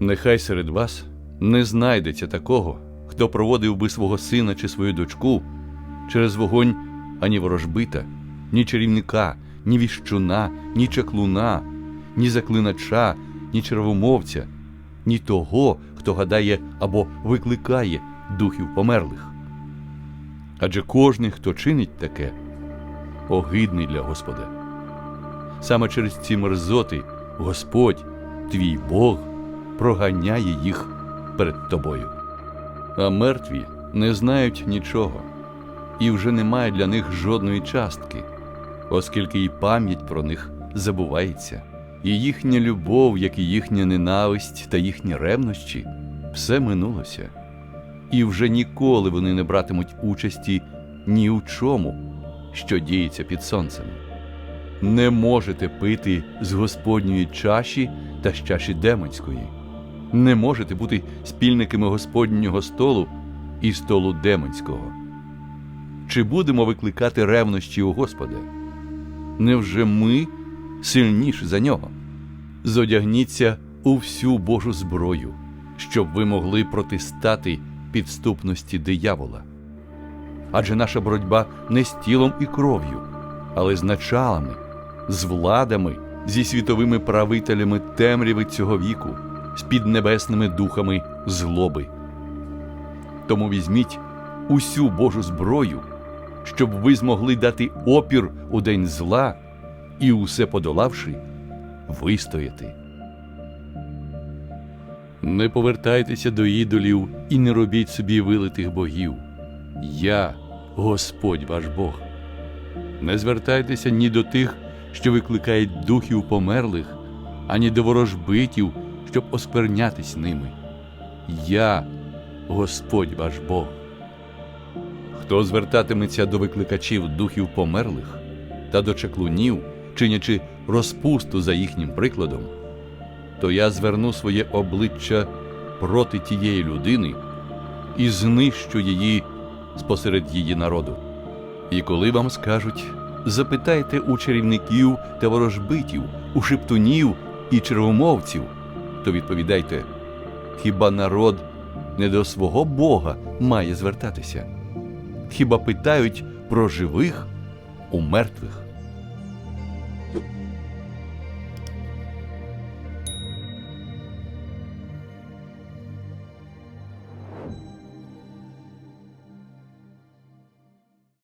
Нехай серед вас не знайдеться такого, хто проводив би свого сина чи свою дочку через вогонь ані ворожбита, ні чарівника, ні віщуна, ні чаклуна, ні заклинача, ні червомовця, ні того, хто гадає або викликає духів померлих. Адже кожний, хто чинить таке, огидний для Господа. Саме через ці мерзоти Господь, твій Бог, проганяє їх перед тобою. А мертві не знають нічого, і вже немає для них жодної частки, оскільки і пам'ять про них забувається, і їхня любов, як і їхня ненависть та їхні ревнощі, все минулося, і вже ніколи вони не братимуть участі ні у чому, що діється під сонцем. Не можете пити з Господньої чаші та з чаші демонської. Не можете бути спільниками Господнього столу і столу демонського. Чи будемо викликати ревнощі у Господа? Невже ми сильніші за нього? Зодягніться у всю Божу зброю, щоб ви могли протистати підступності диявола. Адже наша боротьба не з тілом і кров'ю, але з началами, з владами, зі світовими правителями темряви цього віку, з піднебесними духами злоби. Тому візьміть усю Божу зброю, щоб ви змогли дати опір у день зла і, усе подолавши, вистояти. Не повертайтеся до ідолів і не робіть собі вилитих богів. Я Господь ваш Бог. Не звертайтеся ні до тих, що викликають духів померлих, ані до ворожбитів, щоб осквернятись ними. Я Господь ваш Бог. Хто звертатиметься до викликачів духів померлих та до чаклунів, чинячи розпусту за їхнім прикладом, то я зверну своє обличчя проти тієї людини і знищу її спосеред її народу. І коли вам скажуть, запитайте у чарівників та ворожбитів, у шептунів і червомовців, то відповідайте, хіба народ не до свого Бога має звертатися? Хіба питають про живих у мертвих?